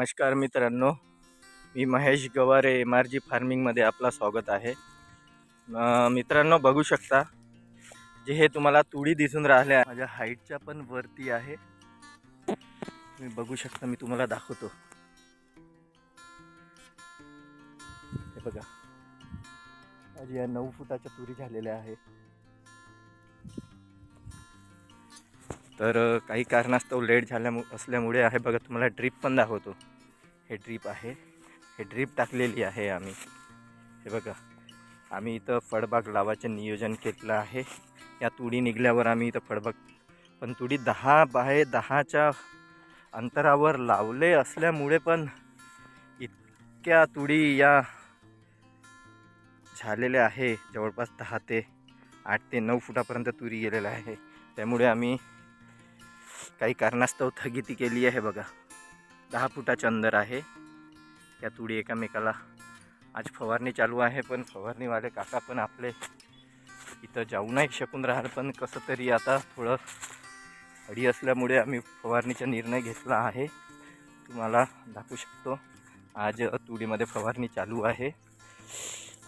नमस्कार मित्रांनो. मी Mahesh Gaware M R G फार्मिंगमध्ये आपला स्वागत आहे. मित्रांनो बघू शकता जे हे तुम्हाला तुळी दिसून राहिल्या माझ्या हाईटच्या पण वरती आहे. तुम्ही बघू शकता मी तुम्हाला दाखवतो. हे बघा. माझी या नऊ फुटाच्या तुरी झालेल्या आहे तर काही कारणास्तव लेट झाल्या असल्यामुळे आहे बघा तुम्हाला ड्रीप पण दाखवतो. हे ड्रीप आहे. हे ड्रीप टाकलेली आहे आम्ही. हे बघा. आम्ही इथं फळबाग लावायचं नियोजन केलेलं आहे. या तुडी निघल्यावर आम्ही इथं फळबाग पण तुडी दहा बाय दहाच्या अंतरावर लावले असल्यामुळे पण इतक्या तुडी या झालेल्या आहे. जवळपास दहा ते आठ ते नऊ फुटापर्यंत तुरी गेलेल्या आहे. त्यामुळे आम्ही काही कारणास्तव थगिती केली आहे बघा. दहा फुटाच्या अंदर आहे. त्या तुडी एकामेकाला आज फवारणी चालू आहे पण फवारणीवाले काका पण आपले इथं जाऊ नाही शकून राहाल पण कसं तरी आता थोडं अडी असल्यामुळे आम्ही फवारणीचा निर्णय घेतला आहे. तुम्हाला दाखवू शकतो आज तुडीमध्ये फवारणी चालू आहे.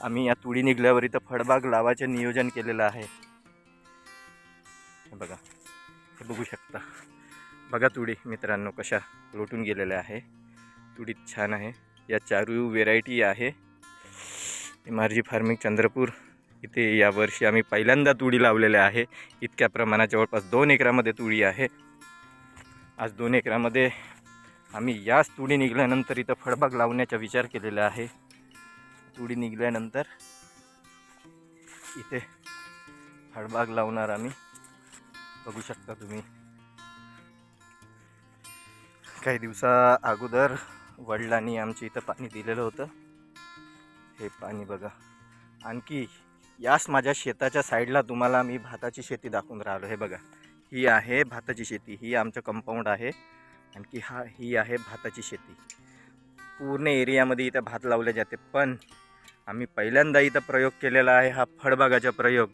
आम्ही या तुडी निघल्यावर इथं फळबाग लावायचं नियोजन केलेलं आहे. हे बघा. हे बघू शकता. बघा तुडी मित्रांनो कशा लोटून गेलेल्या आहे. तुडी छान आहे. या चारू व्हेरायटी आहे. इमारजी फार्मिंग चंद्रपूर. इथे यावर्षी आम्ही पहिल्यांदा तुडी लावलेल्या आहे. इतक्या प्रमाणात जवळपास दोन एकरामध्ये तुडी आहे. आज दोन एकरामध्ये आम्ही याच तुडी निघाल्यानंतर इथं फळबाग लावण्याचा विचार केलेला आहे. तुडी निघाल्यानंतर इथे फळबाग लावणार आम्ही. बघू शकता तुम्ही. काही दिवसा अगोदर वडिलांनी आमच्या इथं पाणी दिलेलं होतं. हे पाणी बघा. आणखी याच माझ्या शेताच्या साईडला तुम्हाला मी भाताची शेती दाखवून राहिलो. हे बघा. ही आहे भाताची शेती. ही आमचं कंपाऊंड आहे. आणखी हा ही आहे भाताची शेती. पूर्ण एरियामध्ये इथं भात लावले जाते. पण आम्ही पहिल्यांदा इथं प्रयोग केलेला आहे हा फळबागाचा प्रयोग.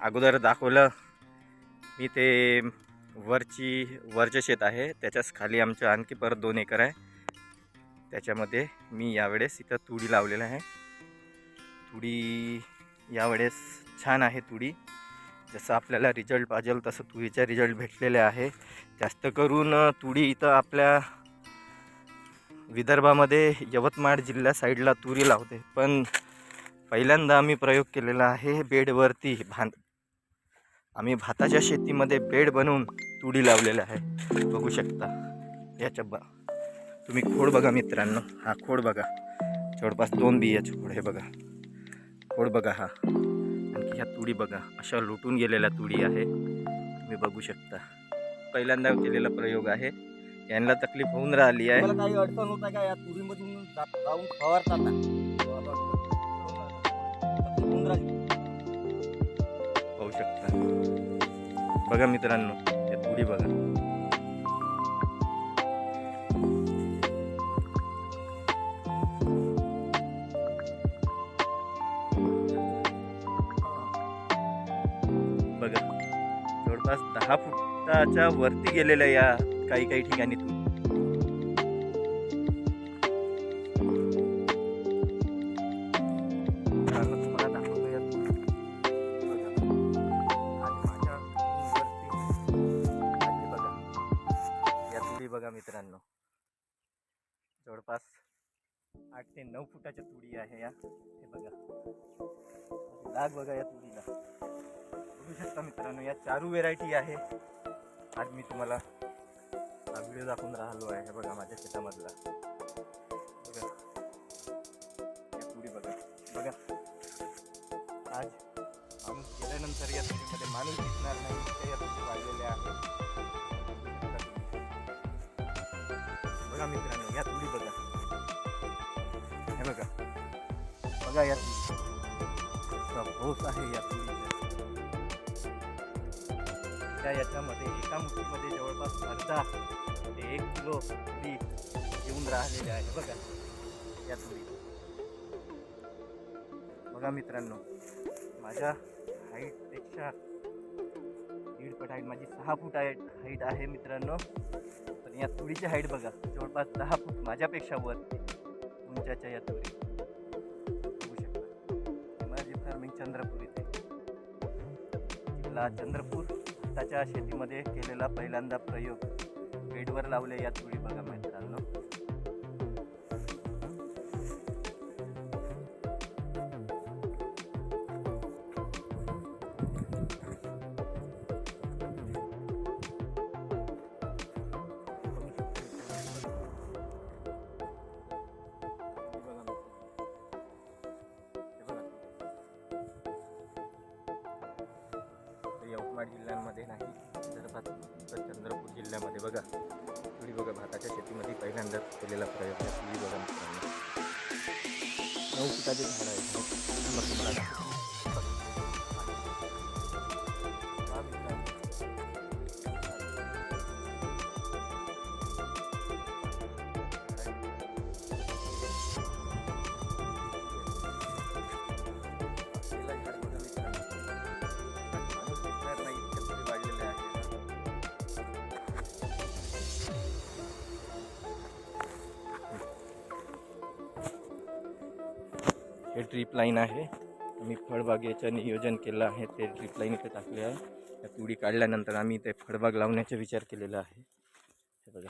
अगोदर दाखवलं मी ते वरची वरचं शेत आहे त्याच्याच खाली आमचं आणखी परत दोन एकर आहे. त्याच्यामध्ये मी यावेळेस इथं तुडी लावलेलं आहे. तुडी यावेळेस छान आहे तुडी. जसं आपल्याला रिझल्ट पाहिजेल तसं तुरीचा रिझल्ट भेटलेले आहे. जास्त करून तुडी इथं आपल्या विदर्भामध्ये यवतमाळ जिल्ह्या साईडला तुरी लावते. पण पहिल्यांदा आम्ही प्रयोग केलेला आहे बेडवरती भात आम्ही भाताच्या शेतीमध्ये बेड बनवून तुडी लावलेल्या आहे. बघू शकता. याच्या बा तुम्ही खोड बघा मित्रांनो. हा खोड बघा. जवळपास दोन बियाचे खोड हे बघा. खोड बघा हा. आणखी ह्या तुडी बघा. अशा लुटून गेलेल्या तुडी आहे. तुम्ही बघू शकता. पहिल्यांदा केलेला प्रयोग आहे. यांना तकलीफ होऊन राहिली आहे. मला काही अडचण होता का? या तुरीमधून जाऊन फवारताना होऊन राहिली. पाहू शकता. बघा मित्रांनो या बघा. बघा जवळपास दहा फुटाच्या वरती गेलेल्या या काही काही ठिकाणी तू आठ ते नऊ फुटाच्या तुडी आहे या. हे बघा. लाग बघा या तुडीला. बघू शकता मित्रांनो या चारू व्हेरायटी आहे. आज मी तुम्हाला हा व्हिडिओ दाखवून राहिलो आहे. हे बघा माझ्या शेतामधला. बघा. या तुडी बघा. बघा. आज माणूस गेल्यानंतर या तुरीमध्ये माणूस दिसणार नाही. ते या तुडी वाढलेल्या आहेत. बघा मित्रांनो या तुडी बघा. हे बघा. बघा या तुरी भोस आहे यात. त्या याच्यामध्ये एका मुठीमध्ये जवळपास अर्धा ते एक किलो बी येऊन राहिलेले आहे बघा. या तुरी बघा मित्रांनो माझ्या हाईटपेक्षा दीड फूट हाईट माझी सहा फूट हाईट हाईट आहे मित्रांनो. पण या तुळीची हाईट बघा. जवळपास दहा फूट माझ्यापेक्षा वर. उंचाच्या या तुरी बघू शकता. इमर्जी फार्मिंग चंद्रपूर इथे. जिल्हा चंद्रपूर. त्याच्या शेतीमध्ये केलेला पहिल्यांदा प्रयोग. बेडवर लावले या तुरी बघा. यवतमाळ जिल्ह्यांमध्ये नाही तर चंद्रपूर जिल्ह्यामध्ये बघा. तुम्ही बघा भाताच्या शेतीमध्ये पहिल्यांदा केलेला प्रयोग आहे. तुम्ही बघा मित्रांनो. नऊ फुटाचे झाड आहे हे ट्रिप लाईन आहे. आम्ही फळबागेचं नियोजन केलं आहे. ते ट्रीप लाईन इथे टाकले आहे. त्या तुडी काढल्यानंतर आम्ही ते फळबाग लावण्याचा विचार केलेला आहे. हे बघा.